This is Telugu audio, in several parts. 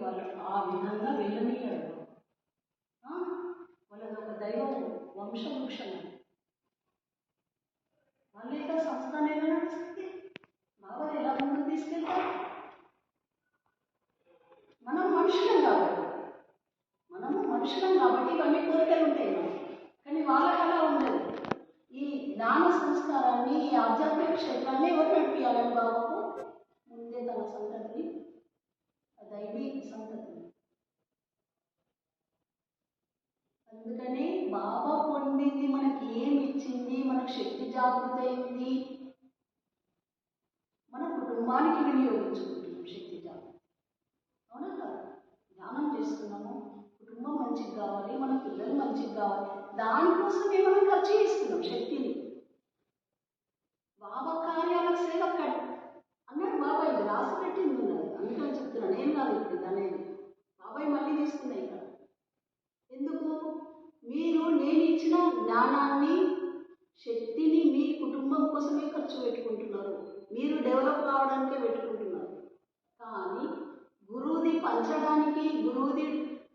వాళ్ళు ఆ విధంగా వెళ్ళనీయరు ఆ? వాళ్ళది ఒక దైవం వంశవృక్షం వాళ్ళే కదా సంస్థానం ఎలా నడుస్తుంది? బాబాది ఎలా ముందుకు తీసుకెళ్తారు? మనం మనుషులం కాబట్టి. మనము మనుషులం కాబట్టి ఇవన్నీ కోరికలు ఉంటాయి కానీ వాళ్ళకి అలా ఉండదు. ఈ జ్ఞాన సంస్కారాన్ని ఈ ఆధ్యాత్మిక క్షేత్రాన్ని ఎవరు నడిపించాలని బాబాకు? ఆ సంతతి అందుకనే బాబా పొందింది మనకి ఏమి ఇచ్చింది మనకు శక్తి జాగృతి అయింది మన కుటుంబానికి వినియోగించుకుంటున్నాం శక్తి జాగృతి అవునా కదా? ధ్యానం చేస్తున్నాము. కుటుంబం మంచిగా కావాలి మన పిల్లలు మంచిగా కావాలి. దానికోసమే మనం ఖర్చు చేస్తున్నాం శక్తిని. అందుకని చెప్తున్నాను నేను కాదు ఇప్పుడు ఇది అనేది. బాబాయ్ మళ్ళీ తీసుకున్నాయి ఇక్కడ. ఎందుకు? మీరు నేను ఇచ్చిన జ్ఞానాన్ని శక్తిని మీ కుటుంబం కోసమే ఖర్చు పెట్టుకుంటున్నారు. మీరు డెవలప్ కావడానికే పెట్టుకుంటున్నారు. కానీ గురువుది పంచడానికి గురువుది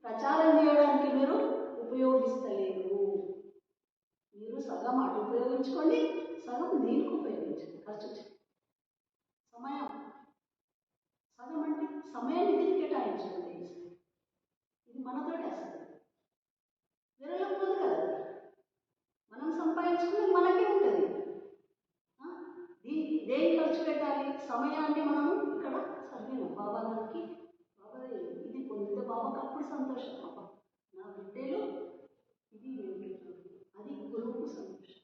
ప్రచారం చేయడానికి మీరు ఉపయోగిస్తలేరు. మీరు సగం అటు ఉపయోగించుకోండి సగం దీనికి ఉపయోగించండి ఖర్చు చేయండి. సమయం సగం అంటే సమయాన్ని దీనికి కేటాయించండి ఇది మనతోటి వస్తుంది వేరేలకు పోదు కదా. మనం సంపాదించుకున్నది మనకే ఉంటుంది. దీనికి దేనికి ఖర్చు పెట్టాలి? సమయాన్ని మనము ఇక్కడ సర్వేను బాబా గారికి బాబా ఇది పొందితే బాబాకి అప్పుడు సంతోషం. బాబా నా బిడ్డలు ఇది అది గురువుకు సంతోషం.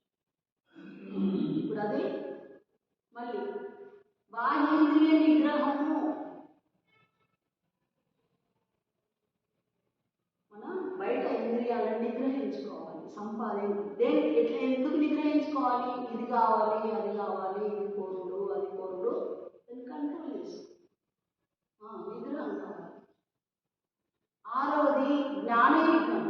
ఇప్పుడు అదే మళ్ళీ బాహ్యేంద్రియ నిగ్రహం మనం బయట ఇంద్రియాలను నిగ్రహించుకోవాలి సంపాదన దేని ఎట్లా ఎందుకు నిగ్రహించుకోవాలి? ఇది కావాలి అది కావాలి ఇది కోరుడు అది కోరుడు. దాన్ని కంట్రోల్ చేసుకో. నిగ్రహం కావాలి ఆరవది జ్ఞానయజ్ఞం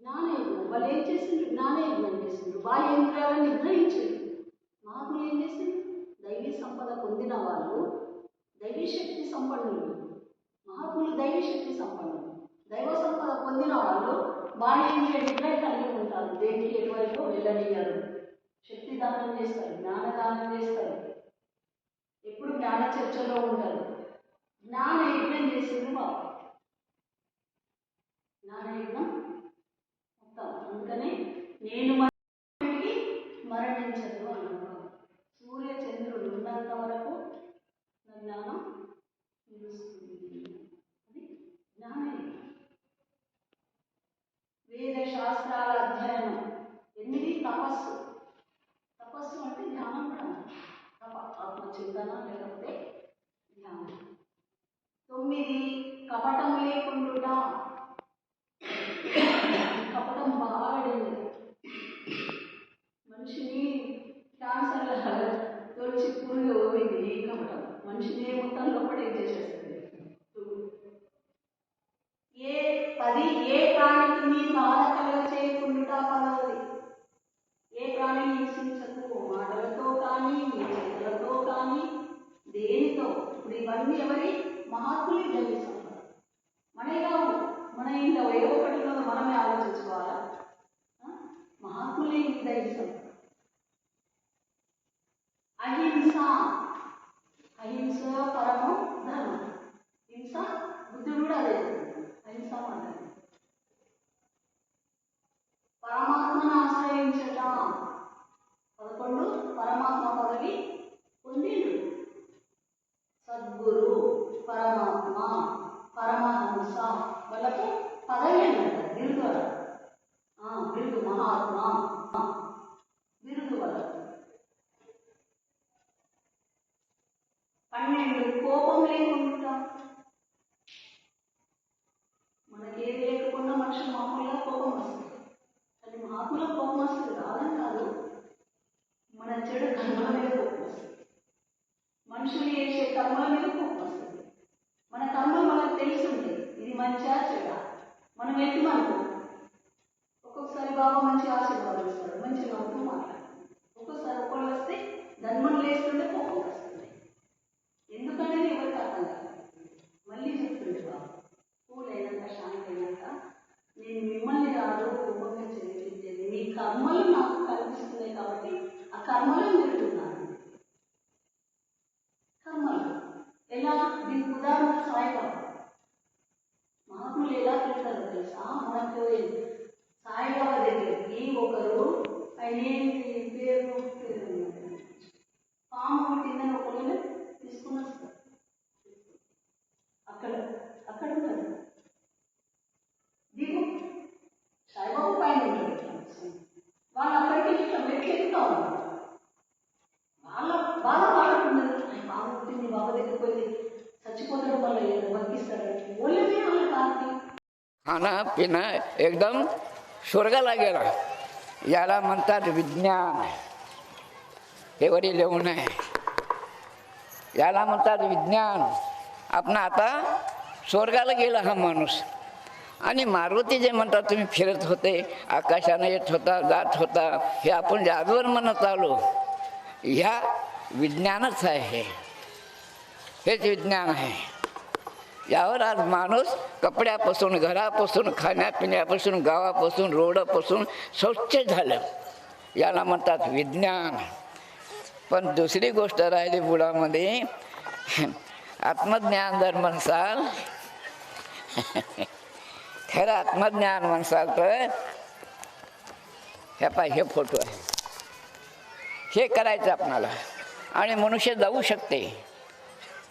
జ్ఞానయజ్ఞం వాళ్ళు ఏం చేసిండ్రు? జ్ఞానయజ్ఞం చేసిండ్రు. బాహ్య ఇంద్రియాలను నిగ్రహించారు మహాత్ములు ఏం చేసిండ్రు? దైవీ సంపద పొందిన వాళ్ళు దైవీ శక్తి సంపన్నులు. మహాత్ములు దైవీ శక్తి సంపన్నులు. దైవ సంపద పొందిన వాళ్ళు బాహ్యేంద్రియ నిగ్రహం కలిగి ఉంటారు. దేనికి ఎటువైపు వెళ్ళనియరు శక్తి దానం చేస్తారు జ్ఞానదానం చేస్తారు. ఎప్పుడు జ్ఞాన చర్చలో ఉంటారు జ్ఞాన యజ్ఞం చేసింది బాబు జ్ఞాన యజ్ఞం మొత్తం. అందుకని నేను ఆత్మచింతన లేకపోతే ధ్యానం తొమ్మిది కపటం లేకుండా కపటం బాగా మనిషిని క్యాన్సర్ తొలిచి పురుగు పోయింది ఈ కపటం. మనిషిని మొత్తం లోపలే చేసేస్తుంది? ఏ పది ఏ ప్రాణికి బాధ కలగ చేయకుండా పదవది ఏ ప్రాణిని హింసించకు మాటలతో కానీ నీ చేతులతో కానీ దేనితో ఇప్పుడు ఇవన్నీ ఎవరి మహాత్ములే దైవ సంపద మనమే కావు మన ఇంట్లో ఏ ఒకటి ఉన్నదో మనమే ఆలోచించుకోవాలా ఆ? మహాత్ములే ఈ దైవ సంపద అహింస. అహింస పరమో ధర్మం. హింస బుద్ధుడు కూడా అదే అహింస మాట పరమాత్మను ఆశ్రయించట. పదకొండు పరమాత్మ పదవి కోపం లేకుండా మనకి ఏది లేకుండా మనిషి మామూలుగా కోపం వస్తుంది. అది మహాత్ముల కోపం వస్తుంది కాదని కాదు మన చెడు కర్మల మీద కోపం వస్తుంది. మనుషులు చేసే కర్మల మీద కోపం వస్తుంది. మన కర్మలు మనకు తెలుసుంది ఇది మంచిగా చెడ? మనం ఎత్తి అనుకో ఒక్కొక్కసారి బాబా మంచి ఆశీర్వాదం ఇస్తాడు మంచి నవ్వుతూ మాట్లాడు ఒక్కొక్కసారి ఒకళ్ళు వస్తే ధర్మం లేస్తుంటే కోపం వస్తుంది ఎందుకనేది ఎవరికి అర్థం కాదు కాబట్టి ఆ కర్మలో పెడుతున్నాను కర్మలు ఎలా దీనికి ఉదాహరణ సాయిబాబా మహాత్ములు ఎలా పెడతారో తెలుసా खाणं पिणं एकदम स्वर्गाला गेला याला म्हणतात विज्ञान. हे वरी लिहू नये. याला म्हणतात विज्ञान. आपण आता स्वर्गाला गेला हा माणूस. आणि मारुती जे म्हणतात तुम्ही फिरत होते आकाशाने येत होता जात होता हे आपण जादूवर म्हणत आलो. ह्या विज्ञानच आहे. हेच विज्ञान आहे. यावर आज माणूस कपड्यापासून घरापासून खाण्यापिण्यापासून गावापासून रोडपासून स्वच्छ झालं. याला म्हणतात विज्ञान. पण दुसरी गोष्ट राहिली बुडामध्ये आत्मज्ञान जर म्हणसाल खरं आत्मज्ञान म्हणसाल तर हे पाय हे फोटो आहे. हे करायचं आपणाला. आणि मनुष्य जाऊ शकते.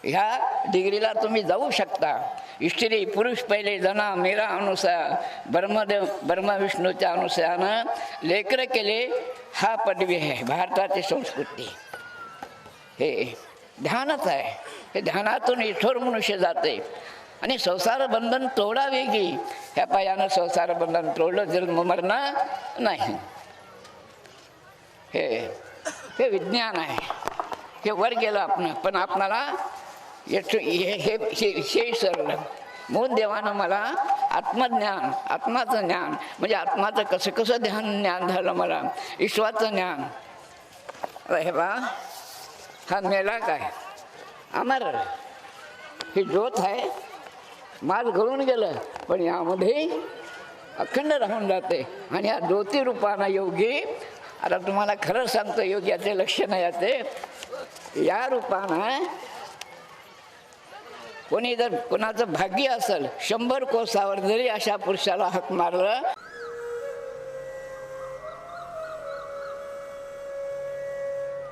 ह्या डिग्रीला तुम्ही जाऊ शकता. स्त्री पुरुष पहिले जना मेरा अनुसार ब्रह्मदेव ब्रह्मविष्णूच्या अनुसारानं लेकरं केले हा पदवी आहे भारताची संस्कृती. हे ध्यानच आहे. हे ध्यानातून ईश्वर मनुष्य जाते. आणि संसार बंधन तोडा वेगळी ह्या पायानं संसार बंधन तोडलं जन्म मरणं नाही. हे हे विज्ञान आहे. हे वर गेलं आपण पण आपणाला याचं हे हे सरलं म्हणून देवानं मला आत्मज्ञान आत्माचं ज्ञान म्हणजे आत्माचं कसं कसं ध्यान ज्ञान झालं मला? ईश्वराचं ज्ञान. हे बा हा मेला काय? अमर. ही ज्योत आहे. माल गळून गेलं पण यामध्ये अखंड राहून जाते. आणि या ज्योती रूपानं योगी आता तुम्हाला खरं सांगतो योगी याचे लक्ष नाही याचे. या रूपानं कोणी जर कोणाचं भाग्य असेल शंभर कोसावर जरी अशा पुरुषाला हाक मारलं